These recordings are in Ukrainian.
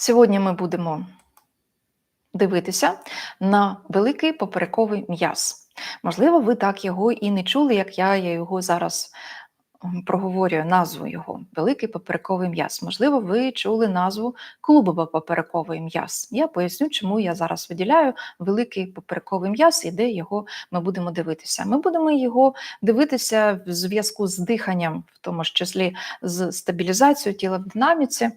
Сьогодні ми будемо дивитися на великий поперековий м'яз. Можливо, ви так його і не чули, як я його зараз проговорюю, назву його великий поперековий м'яз. Можливо, ви чули назву клубово-поперековий м'яз. Я поясню, чому я зараз виділяю великий поперековий м'яз і де його ми будемо дивитися. Ми будемо його дивитися в зв'язку з диханням, в тому ж числі з стабілізацією тіла в динаміці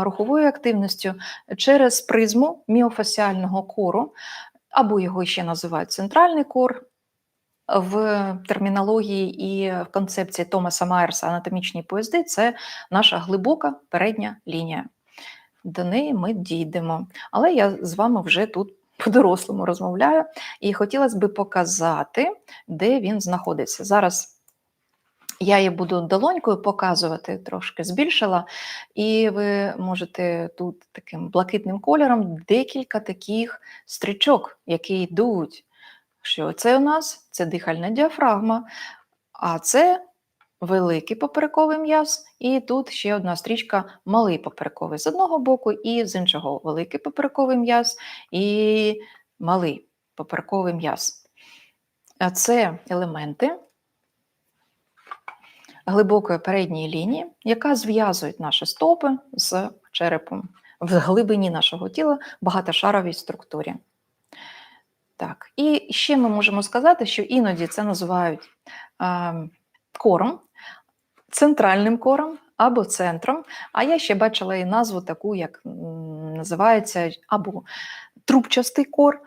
руховою активністю через призму міофасіального кору, або його ще називають центральний кор. В термінології і в концепції Томаса Майерса анатомічні поїзди це наша глибока передня лінія. До неї ми дійдемо. Але я з вами вже тут по-дорослому розмовляю і хотілося б показати, де він знаходиться. Зараз я її буду долонькою показувати, трошки збільшила, і ви можете тут таким блакитним кольором декілька таких стрічок, які йдуть. Що це у нас? Це дихальна діафрагма, а це великий поперековий м'яз, і тут ще одна стрічка малий поперековий з одного боку, і з іншого великий поперековий м'яз і малий поперековий м'яз. Це елементи глибокої передньої лінії, яка зв'язує наші стопи з черепом в глибині нашого тіла багатошаровій структурі. Так, і ще ми можемо сказати, що іноді це називають кором, центральним кором або центром. А я ще бачила і назву таку, як називається або трубчастий кор,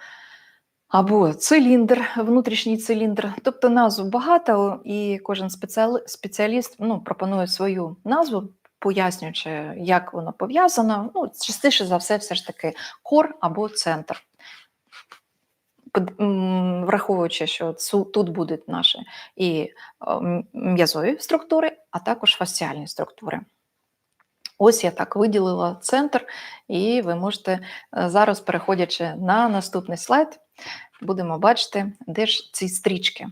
або циліндр, внутрішній циліндр. Тобто назв багато, і кожен спеціаліст ну, пропонує свою назву, пояснюючи, як воно пов'язано. Ну, частіше за все, все ж таки кор або центр. Враховуючи, що тут будуть наші і м'язові структури, а також фасціальні структури. Ось я так виділила центр, і ви можете е, зараз, переходячи на наступний слайд, будемо бачити, де ж ці стрічки.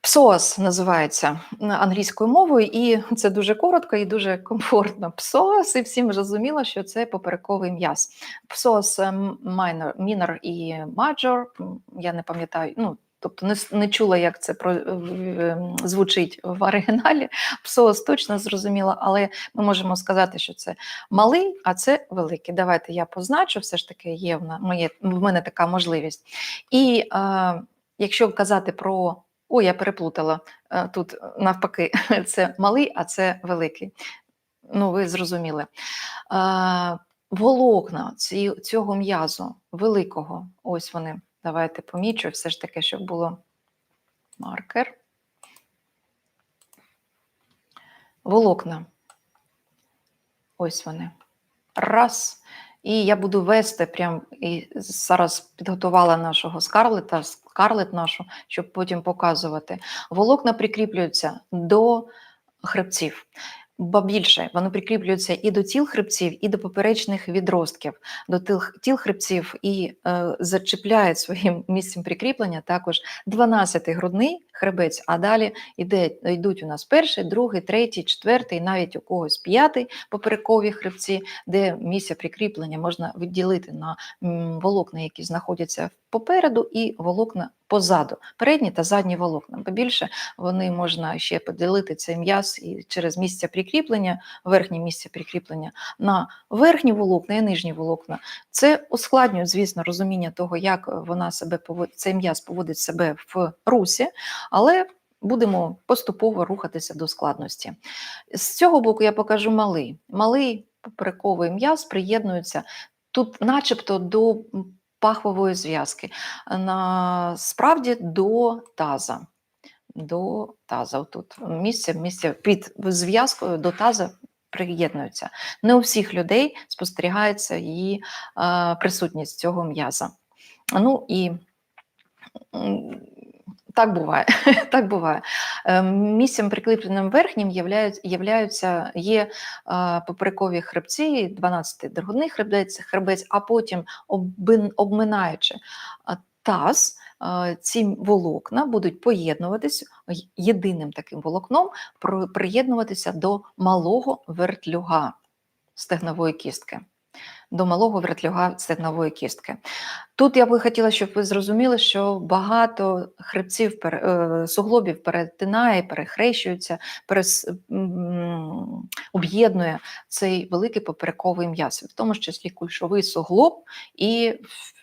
Псоас називається англійською мовою, і це дуже коротко і дуже комфортно. Псоас, і всім зрозуміло, що це поперековий м'яз. Псоас майнор, мінор і маджор. Я не пам'ятаю, ну тобто не, не чула, як це про, е, звучить в оригіналі. Псоас точно зрозуміла, але ми можемо сказати, що це малий, а це великий. Давайте я позначу, все ж таки є в, моє, в мене така можливість. І е, якщо казати про. Ой, я переплутала. Е, Тут навпаки, це малий, а це великий. Ну, ви зрозуміли. Е, Волокна цього м'язу великого, ось вони. Давайте помічу, все ж таки, щоб було маркер. Волокна. Ось вони. Раз. І я буду вести прям і зараз підготувала нашого скарлета, скарлет нашу, щоб потім показувати. Волокна прикріплюються до хребців. Ба більше вони прикріплюються і до тіл хребців, і до поперечних відростків, до тіл, тіл хребців і е, зачіпляють своїм місцем прикріплення також 12-й грудний хребець, а далі йде, йдуть у нас перший, другий, третій, четвертий, навіть у когось п'ятий поперекові хребці, де місце прикріплення можна виділити на волокна, які знаходяться попереду, і волокна позаду, передні та задні волокна. Бо більше вони можна ще поділити цей м'яз і через місце прикріплення, верхнє місце прикріплення на верхні волокна і нижні волокна. Це ускладнює, звісно, розуміння того, як вона себе поводить, цей м'яз поводить себе в русі, але будемо поступово рухатися до складності. З цього боку я покажу малий. Малий поперековий м'яз приєднується тут, начебто, до пахвової зв'язки, насправді до таза. До таза. Тут місце, місце під зв'язкою до таза приєднуються. Не у всіх людей спостерігається її присутність цього м'яза. Ну і так буває. так буває. Е, Місцем прикріпленим верхнім являються є е, поперекові хребці, 12 другодний хребець, хребець, а потім обминаючи е, таз, е, ці волокна будуть поєднуватися єдиним таким волокном, приєднуватися до малого вертлюга стегнової кістки. До малого вертлюга стегнової кістки. Тут я би хотіла, щоб ви зрозуміли, що багато хребців е, суглобів перетинає, перехрещується, перес, об'єднує цей великий поперековий м'яз, в тому числі кульшовий суглоб і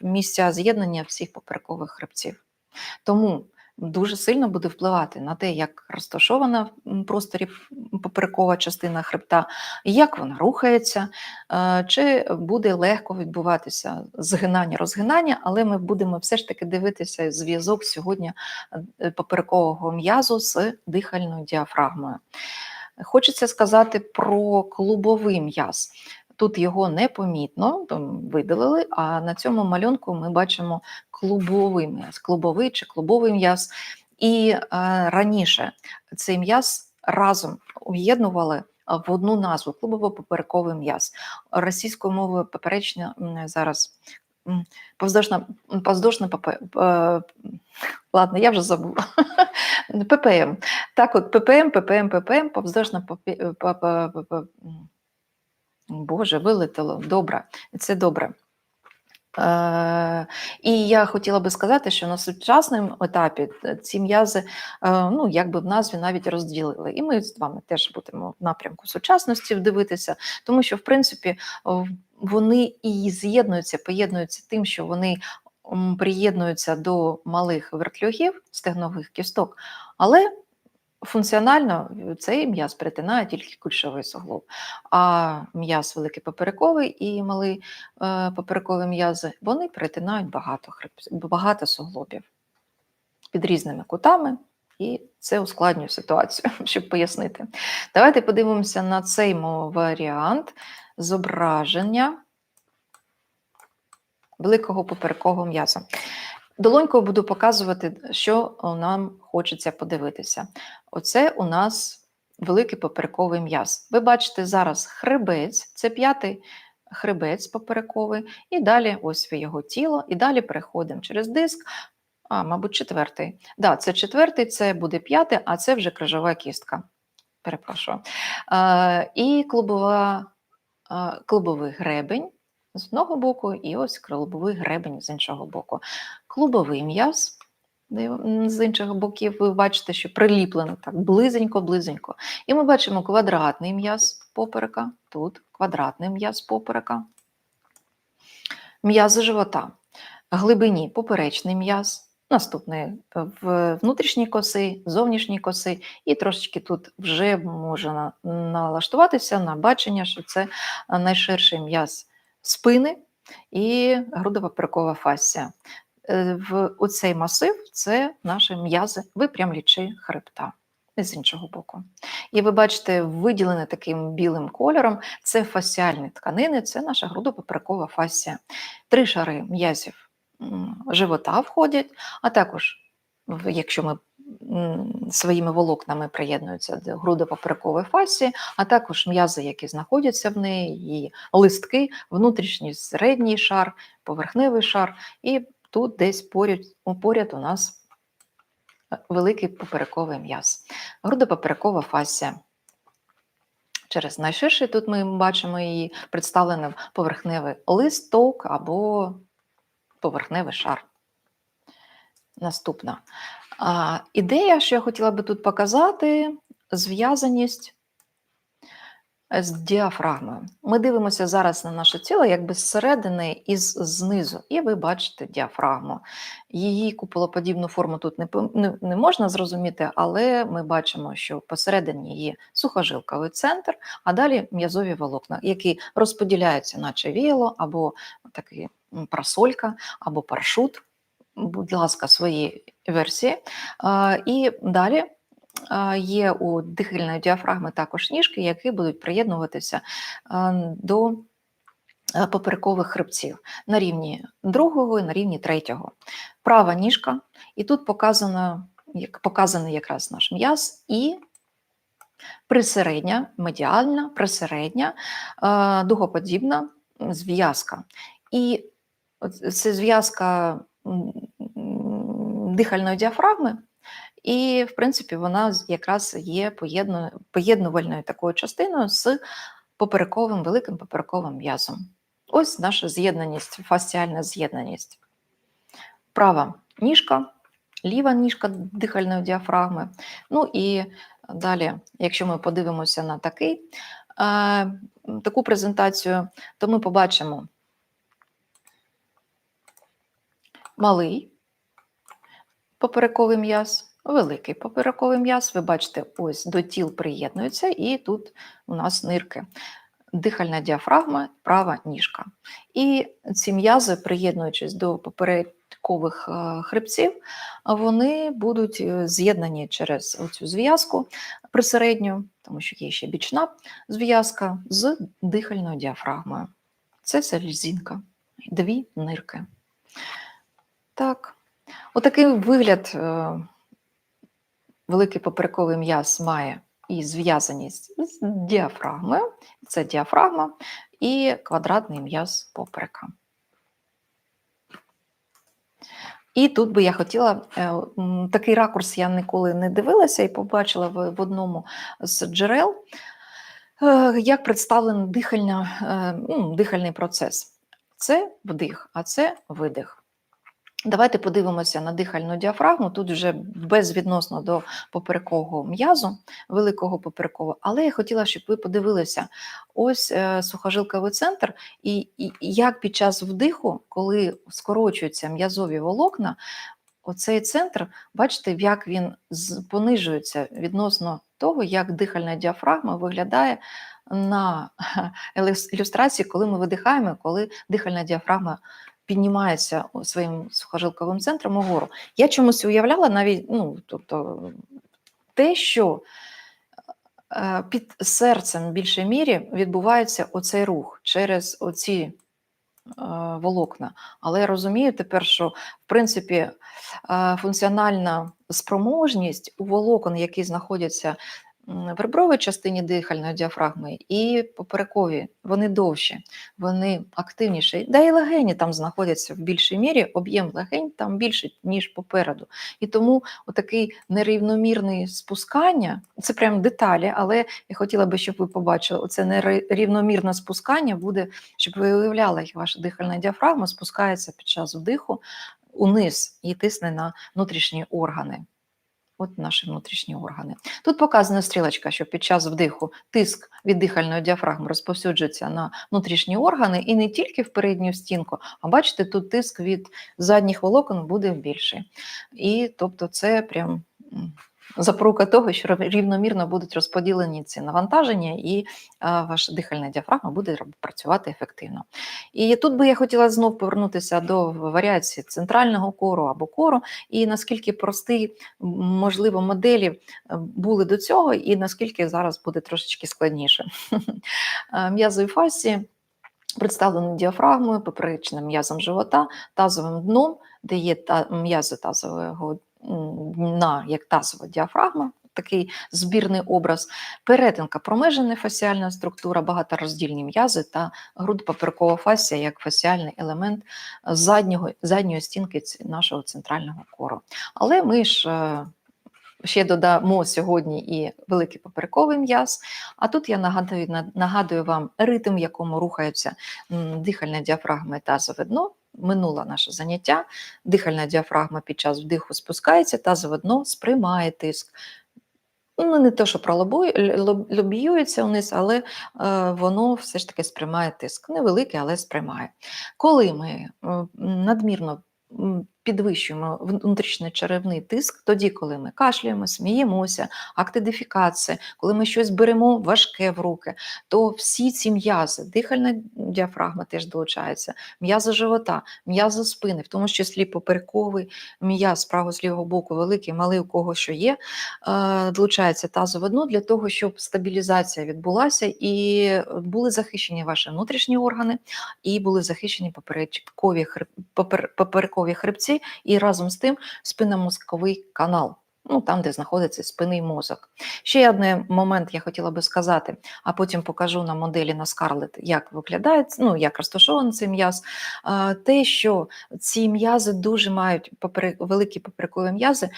місця з'єднання всіх поперекових хребців. Тому дуже сильно буде впливати на те, як розташована в просторі поперекова частина хребта, як вона рухається, е, чи буде легко відбуватися згинання, розгинання, але ми будемо все ж таки дивитися зв'язок сьогодні е, поперекового м'язу з дихальною діафрагмою. Хочеться сказати про клубовий м'яз. Тут його непомітно видалили, а на цьому малюнку ми бачимо клубовий м'яз, клубовий чи клубовий м'яз. І е, раніше цей м'яз разом об'єднували в одну назву клубово-поперековий м'яз. Російською мовою поперечня зараз повздошна, повздошна попе- е, Ладно, я вже забула. ППМ. Так, от ППМ, ППМ, ППМ, повздошна попе- Боже, вилетіло. Добре, це добре. Е, і я хотіла би сказати, що на сучасному етапі е, ці м'язи, е, ну якби в назві навіть розділили. І ми з вами теж будемо в напрямку сучасності дивитися, тому що в принципі вони і з'єднуються, поєднуються тим, що вони приєднуються до малих вертлюгів стегнових кісток, але функціонально цей м'яз перетинає тільки кульшовий суглоб. А м'яз великий поперековий і малий е, поперекові м'язи, вони перетинають багато, хреб- багато суглобів під різними кутами, і це ускладнює ситуацію, щоб пояснити. Давайте подивимося на цей варіант зображення великого поперекового м'яза. Долонькою буду показувати, що нам хочеться подивитися. Оце у нас великий поперековий м'яз. Ви бачите зараз хребець, це п'ятий хребець поперековий, і далі ось його тіло, і далі переходимо через диск. А, мабуть, четвертий. Да, це четвертий, це буде п'ятий, а це вже крижова кістка. Перепрошую. Е, і клубова, е, клубовий гребень з одного боку, і ось клубовий гребень з іншого боку. Клубовий м'яз з інших боків, ви бачите, що приліплено так близенько-близенько. І ми бачимо квадратний м'яз поперека, тут квадратний м'яз поперека, м'яз живота, глибині поперечний м'яз, наступний е, в внутрішні коси, зовнішні коси, і трошечки тут вже можна налаштуватися на бачення, що це е, найширший м'яз спини і грудово-перекова фасція. Е, В оцей масив це наші м'язи випрямлячі хребта з іншого боку. І ви бачите, виділене таким білим кольором це фасіальні тканини, це наша грудопоперекова фасція. Три шари м'язів живота входять, а також, якщо ми своїми волокнами приєднуються до грудопоперекової фасції, а також м'язи, які знаходяться в неї, її листки, внутрішній середній шар, поверхневий шар, і тут десь поряд, поряд у нас е, великий поперековий м'яз. Грудопоперекова фасція. Через найширший тут ми бачимо її представленим поверхневий листок або поверхневий шар. Наступна. А, ідея, що я хотіла би тут показати, зв'язаність з діафрагмою. Ми дивимося зараз на наше тіло якби зсередини і знизу, і ви бачите діафрагму. Її куполоподібну форму тут не, не, не можна зрозуміти, але ми бачимо, що посередині є сухожилковий центр, а далі м'язові волокна, які розподіляються, наче віяло, або такий м, просолька, або паршут. Будь ласка, свої версії. І далі є у дихальної діафрагми також ніжки, які будуть приєднуватися до поперекових хребців на рівні другого і на рівні третього. Права ніжка, і тут показано, як, показаний якраз наш м'яз і присередня, медіальна, присередня, дугоподібна зв'язка. І це зв'язка дихальної діафрагми, і, в принципі, вона якраз є поєднувальною такою частиною з поперековим, великим поперековим м'язом. Ось наша з'єднаність, фасціальна з'єднаність. Права ніжка, ліва ніжка дихальної діафрагми. Ну і далі, якщо ми подивимося на такий, е, таку презентацію, то ми побачимо малий поперековий м'яз, великий поперековий м'яз. Ви бачите, ось до тіл приєднуються, і тут у нас нирки. Дихальна діафрагма, права ніжка. І ці м'язи, приєднуючись до поперекових е, хребців, вони будуть е, з'єднані через цю зв'язку присередню, тому що є ще бічна зв'язка з дихальною діафрагмою. Це селезінка, дві нирки. Так, отакий вигляд е, великий поперековий м'яз має і зв'язаність з діафрагмою, це діафрагма і квадратний м'яз поперека. І тут би я хотіла е, такий ракурс я ніколи не дивилася і побачила в, одному з джерел, е, як представлений дихальний процес. Це вдих, а це видих. Давайте подивимося на дихальну діафрагму. Тут вже безвідносно до поперекового м'язу, великого поперекового, але я хотіла, щоб ви подивилися ось е, сухожилковий центр, і, і, як під час вдиху, коли скорочуються м'язові волокна, оцей центр, бачите, як він понижується відносно того, як дихальна діафрагма виглядає на ілюстрації, коли ми видихаємо, коли дихальна діафрагма піднімається своїм сухожилковим центром угору. Я чомусь уявляла навіть ну, тобто, те, що е, під серцем в більшій мірі відбувається оцей рух через оці е, волокна. Але я розумію тепер, що в принципі е, функціональна спроможність у волокон, які знаходяться м, в ребровій частині дихальної діафрагми, і поперекові, вони довші, вони активніші. Да і легені там знаходяться в більшій мірі, об'єм легень там більший, ніж попереду. І тому отакий нерівномірний спускання, це прям деталі, але я хотіла би, щоб ви побачили, оце нерівномірне спускання буде, щоб ви уявляли, як ваша дихальна діафрагма спускається під час вдиху униз і тисне на внутрішні органи. От наші внутрішні органи. Тут показана стрілочка, що під час вдиху тиск від дихальної діафрагми розповсюджується на внутрішні органи і не тільки в передню стінку, а бачите, тут тиск від задніх волокон буде більший. І тобто це прям запорука того, що рівномірно будуть розподілені ці навантаження, і а, ваша дихальна діафрагма буде працювати ефективно. І тут би я хотіла знов повернутися до варіації центрального кору або кору, і наскільки прості, можливо, моделі е, були до цього, і наскільки зараз буде трошечки складніше. Е, М'язові фасі представлені діафрагмою, поперечним м'язом живота, тазовим дном, де є м'язи тазового м, дна, як тазова діафрагма, такий збірний образ, перетинка промежена фасіальна структура, багатороздільні м'язи та грудопоперкова фасія як фасіальний елемент заднього, задньої стінки нашого центрального кору. Але ми ж е, ще додамо сьогодні і великий поперековий м'яз. А тут я нагадую, нагадую вам ритм, в якому рухаються дихальна діафрагма і тазове дно. Минуло наше заняття. Дихальна діафрагма під час вдиху спускається, тазове дно сприймає тиск. Ну, не те, що пролобує, л- вниз, але е, воно все ж таки сприймає тиск. Невеликий, але сприймає. Коли ми е, надмірно підвищуємо внутрішньо черевний тиск, тоді, коли ми кашляємо, сміємося, актидифікація, коли ми щось беремо важке в руки, то всі ці м'язи, дихальна діафрагма теж долучається, м'язи живота, м'язи спини, в тому числі поперековий м'яз з правого з лівого боку, великий, малий, у кого що є, е, долучається тазове дно для того, щоб стабілізація відбулася і були захищені ваші внутрішні органи, і були захищені поперекові хреб, попер, і разом з тим спинномозковий канал. Ну, там, де знаходиться спинний мозок. Ще один момент я хотіла би сказати, а потім покажу на моделі на Скарлет, як виглядає, ну, як розташований цей м'яз. Те, що ці м'язи дуже мають великі поперекові м'язи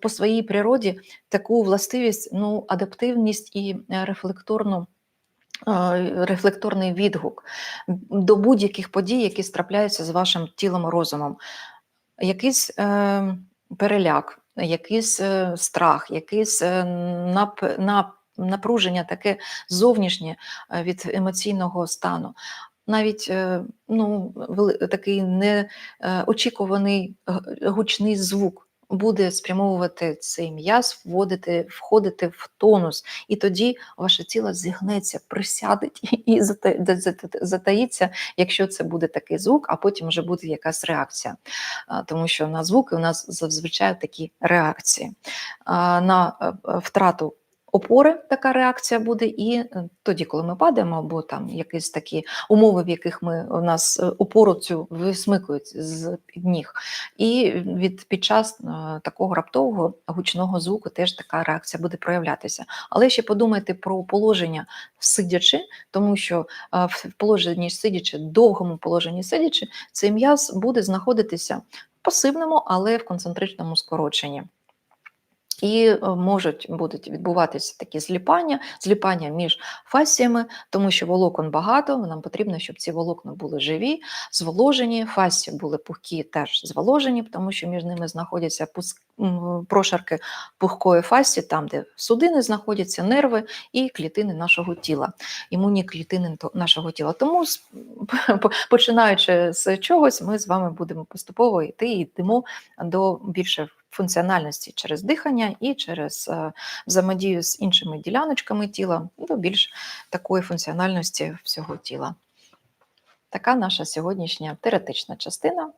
по своїй природі таку властивість, ну, адаптивність і е, рефлекторну рефлекторний відгук до будь-яких подій, які трапляються з вашим тілом розумом. Якийсь е, переляк, якийсь е, страх, якийсь е, нап, нап, напруження таке зовнішнє е, від емоційного стану. Навіть е, ну, такий неочікуваний гучний звук буде спрямовувати цей м'яз, вводити, входити в тонус, і тоді ваше тіло зігнеться, присядеть і зата- зата- затаїться, якщо це буде такий звук, а потім вже буде якась реакція. Тому що на звуки у нас зазвичай такі реакції. На е, е, втрату опори така реакція буде, і е, тоді, коли ми падаємо, або там якісь такі умови, в яких ми у нас е, опору цю висмикують з під ніг. І від під час е, такого раптового гучного звуку теж така реакція буде проявлятися. Але ще подумайте про положення сидячи, тому що в положенні сидячи, довгому положенні сидячи, цей м'яз буде знаходитися в пасивному, але в концентричному скороченні. І е, можуть будуть відбуватися такі зліпання, зліпання між фасціями, тому що волокон багато. Нам потрібно, щоб ці волокна були живі, зволожені. Фасції були пухкі, теж зволожені, тому що між ними знаходяться пуск- прошарки пухкої фасці, там, де судини знаходяться, нерви і клітини нашого тіла, імунні клітини нашого тіла. Тому, починаючи з чогось, ми з вами будемо поступово йти і йдемо до більше функціональності через дихання і через е, взаємодію з іншими діляночками тіла до більш такої функціональності всього тіла. Така наша сьогоднішня теоретична частина,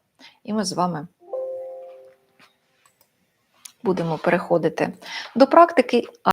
і ми з вами будемо переходити до практики.